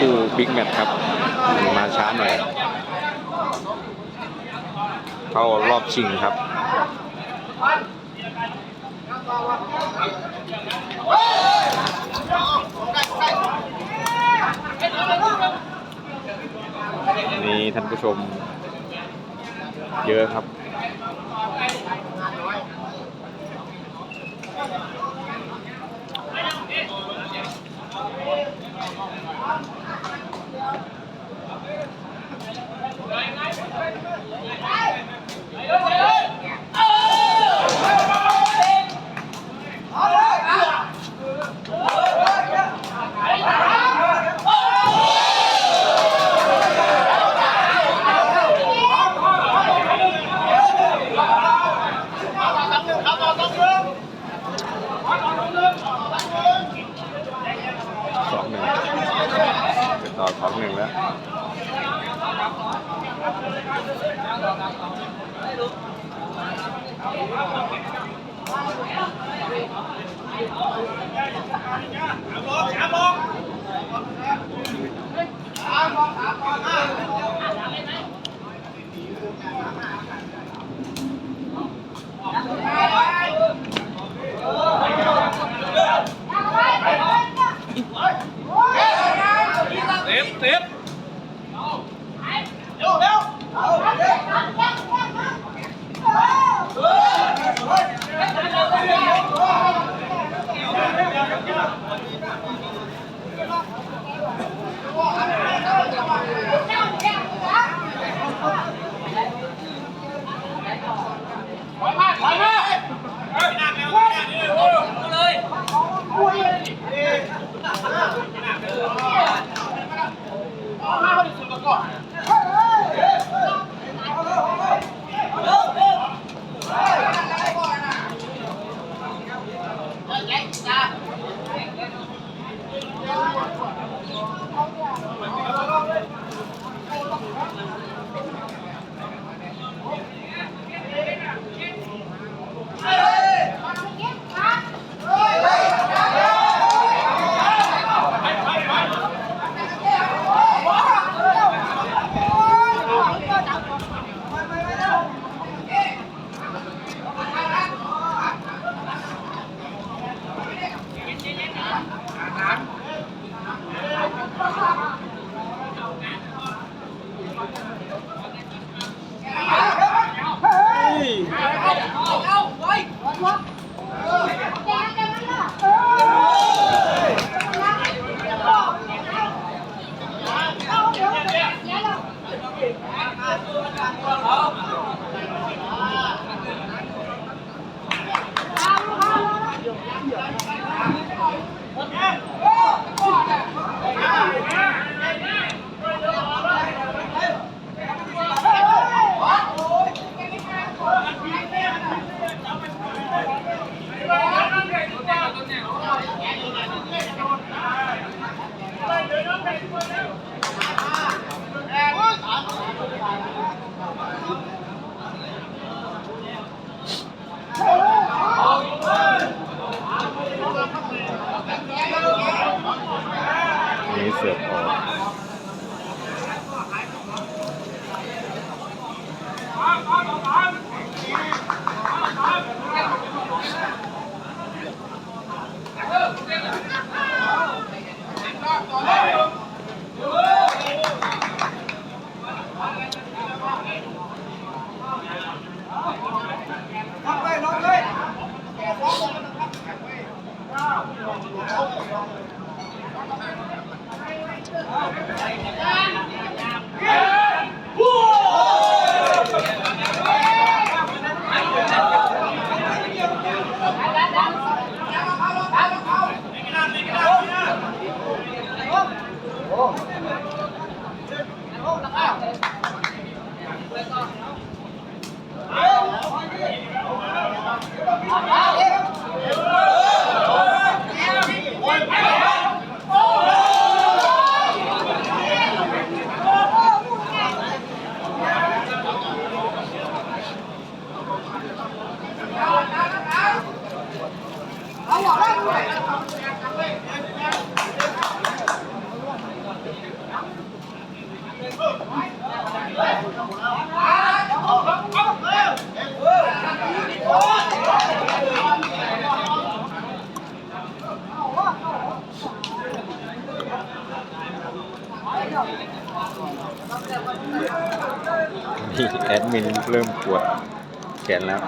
คู่บิ๊กแมตช์ครับ มาช้าหน่อย เข้ารอบชิงครับนี่ท่านผู้ชม เยอะครับ Thank you. แอดมินเริ่มปวดแขนแล้ว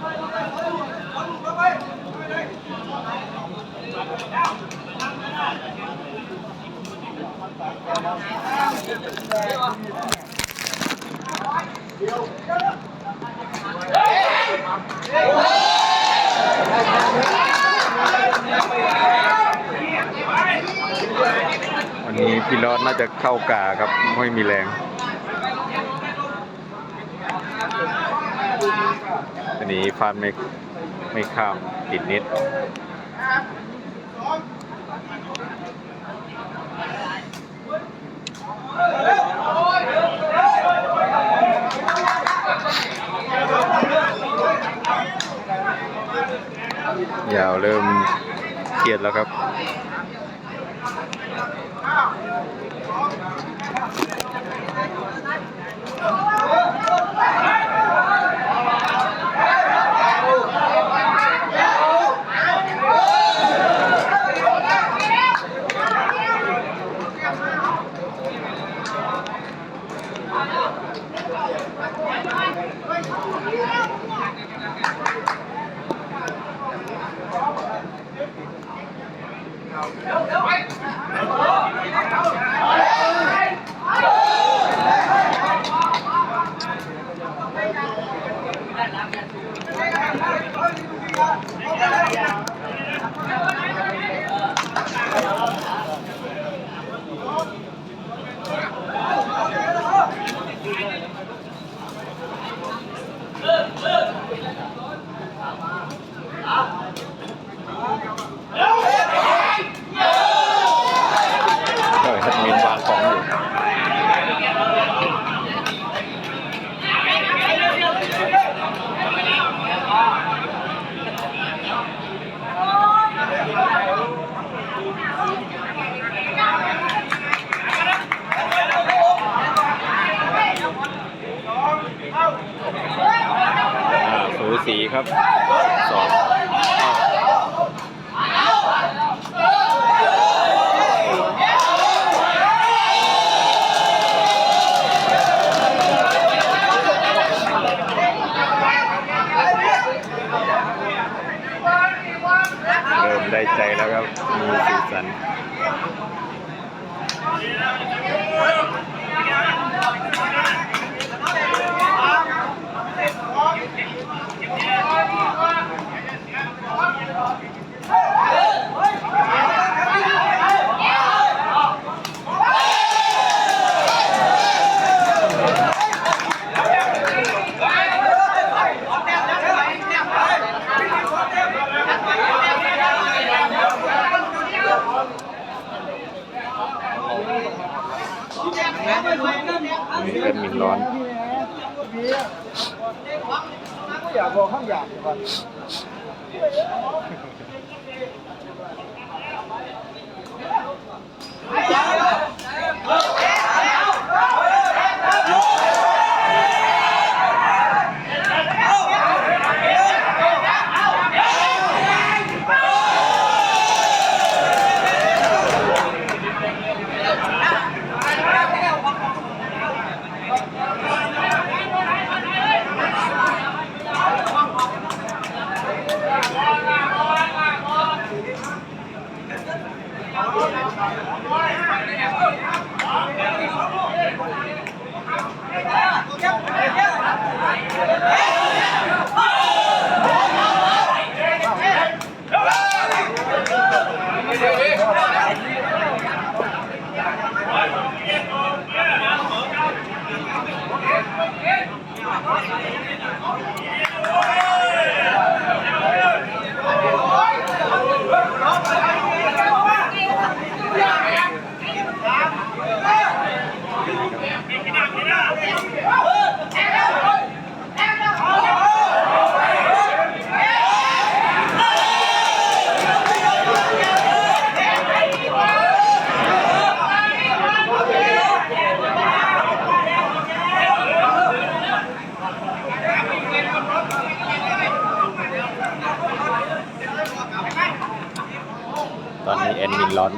วันนี้พี่รอดน่าจะเข้ากาครับ ไม่มีแรง อันนี้ฟาดไม่ไม่ข้ามติดนิดยาวเริ่มเครียดแล้วครับ สีครับสองเริ่มได้ใจแล้วครับ มีสีสัน อันนี้ เป็นมินร้อนอยากบอกข้างอยากก่อน มีแอดมินร้อน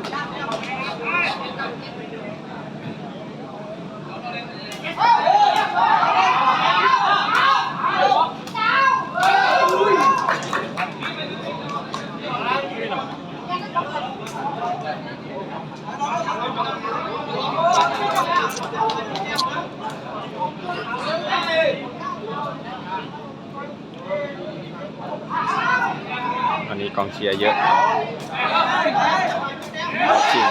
Thank you. อันนี้กองเชียร์เยอะจริง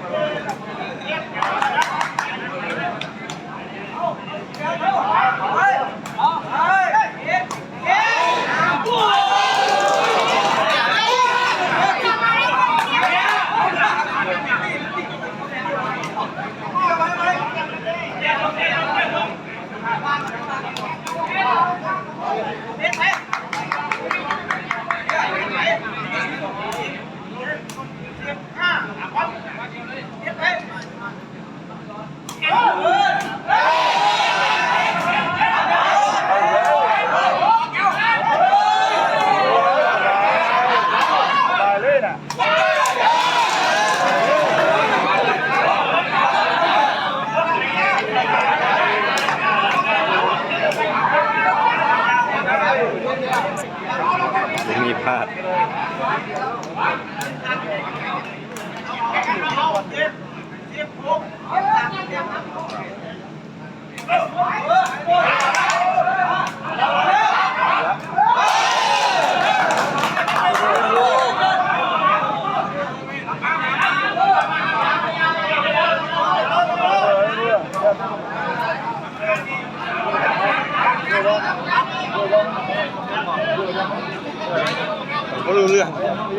เ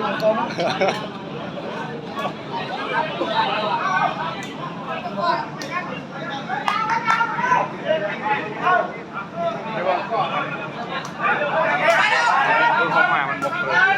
รื่องคือเข้ามามันบกเลย